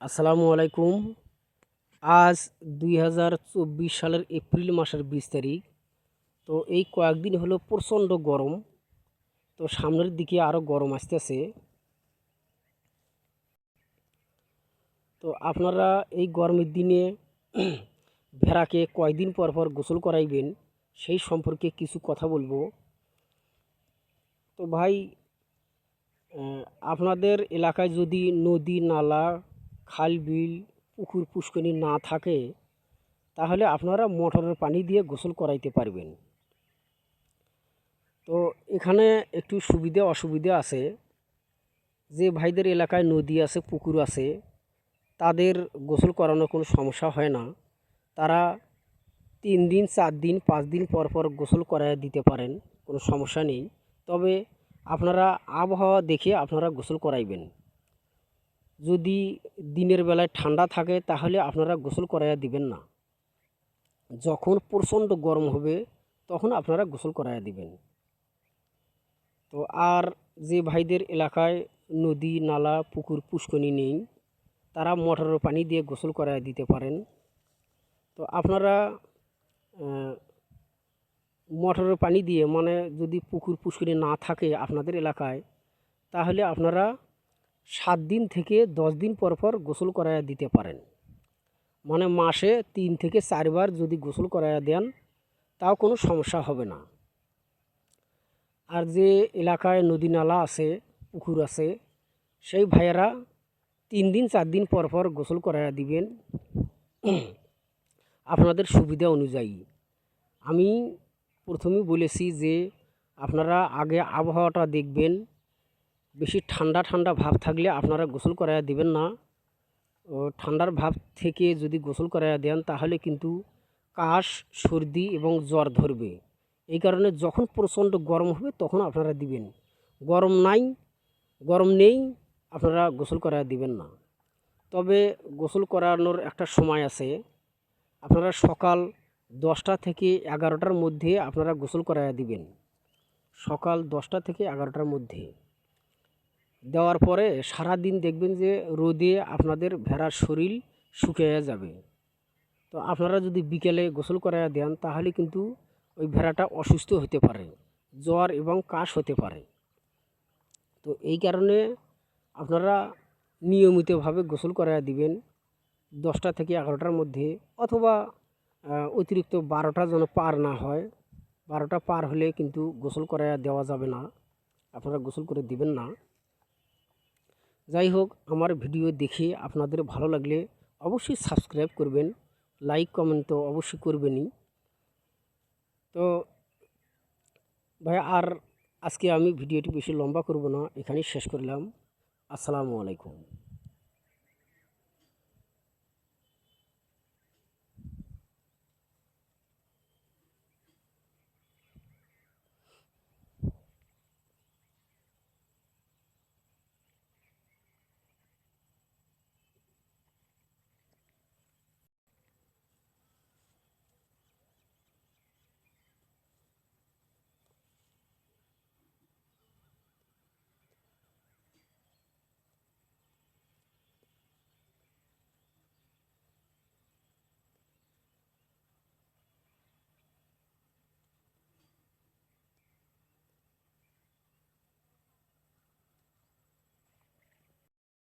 আসসালামু আলাইকুম। আজ দুই হাজার চব্বিশ সালের এপ্রিল মাসের বিশ তারিখ। তো এই কয়েকদিন হলো প্রচণ্ড গরম। তো সামনের দিকে আরও গরম আসতেছে। তো আপনারা এই গরমের দিনে ভেড়াকে কয়দিন পর পর গোসল করাইবেন, সেই সম্পর্কে কিছু কথা বলব। তো ভাই আপনাদের এলাকায় যদি নদী, নালা খাল, বিল, পুকুর, পুষ্করণী না থাকে, তাহলে আপনারা মোটরের পানি দিয়ে গোসল করাইতে পারবেন। তো এখানে একটু সুবিধা, অসুবিধা আছে। যে ভাইদের এলাকায় নদী আছে, পুকুর আছে, তাদের গোসল করানোর কোনো সমস্যা হয় না। তারা তিন দিন, চার দিন, পাঁচ দিন পর পর গোসল করায় দিতে পারেন, কোনো সমস্যা নেই। তবে আপনারা আবহাওয়া দেখে আপনারা গোসল করাইবেন। যদি দিনের বেলায় ঠান্ডা থাকে, তাহলে আপনারা গোসল করাইয়া দিবেন না। যখন প্রচণ্ড গরম হবে, তখন আপনারা গোসল করাইয়া দিবেন। তো আর যে ভাইদের এলাকায় নদী, নালা, পুকুর, পুষ্করণী নেই, তারা মোটরের পানি দিয়ে গোসল করাইয়া দিতে পারেন। তো আপনারা মোটরের পানি দিয়ে মানে যদি পুকুর, পুষ্করণী না থাকে আপনাদের এলাকায়, তাহলে আপনারা সাত দিন থেকে দশ দিন পর পর গোসল করাইয়া দিতে পারেন। মানে মাসে তিন থেকে চারবার যদি গোসল করাইয়া দেন, তাও কোনো সমস্যা হবে না। আর যে এলাকায় নদী নালা আছে, পুকুর আছে, সেই ভাইয়েরা তিন দিন, চার দিন পর পর গোসল করাইয়া দিবেন। আপনাদের সুবিধা অনুযায়ী। আমি প্রথমেই বলেছি যে, আপনারা আগে আবহাওয়াটা দেখবেন বেশি ঠান্ডা ঠান্ডা ভাব থাকলে আপনারা গোসল করাইয়া দিবেন না। ঠান্ডার ভাব থেকে যদি গোসল করাইয়া দেন, তাহলে কিন্তু কাশ, সর্দি এবং জ্বর ধরবে। এই কারণে যখন প্রচণ্ড গরম হবে, তখন আপনারা দিবেন। গরম নাই, গরম নেই, আপনারা গোসল করাইয়া দিবেন না। তবে গোসল করানোর একটা সময় আছে। আপনারা সকাল দশটা থেকে এগারোটার মধ্যে আপনারা গোসল করাইয়া দিবেন। সকাল দশটা থেকে এগারোটার মধ্যে। দেওয়ার পরে সারা দিন দেখবেন যে রোদে আপনাদের ভেড়ার শরীর শুকিয়ে যাবে। তো আপনারা যদি বিকেলে গোসল করাইয়া দেন, তাহলে কিন্তু ওই ভেড়াটা অসুস্থ হতে পারে, জ্বর এবং কাশ হতে পারে। তো এই কারণে আপনারা নিয়মিতভাবে গোসল করাইয়া দিবেন দশটা থেকে এগারোটার মধ্যে অথবা অতিরিক্ত বারোটা যেন পার না হয়। বারোটা পার হলে কিন্তু গোসল করাইয়া দেওয়া যাবে না। আপনারা গোসল করে দিবেন না। যাই হোক আমার ভিডিও দেখে আপনাদের ভালো লাগলে অবশ্যই সাবস্ক্রাইব করবেন, লাইক, কমেন্ট তো অবশ্যই করবেনই। তো ভাই, আর আজকে আমি ভিডিওটি বেশি লম্বা করব না, এখানেই শেষ করলাম। আসসালামু আলাইকুম।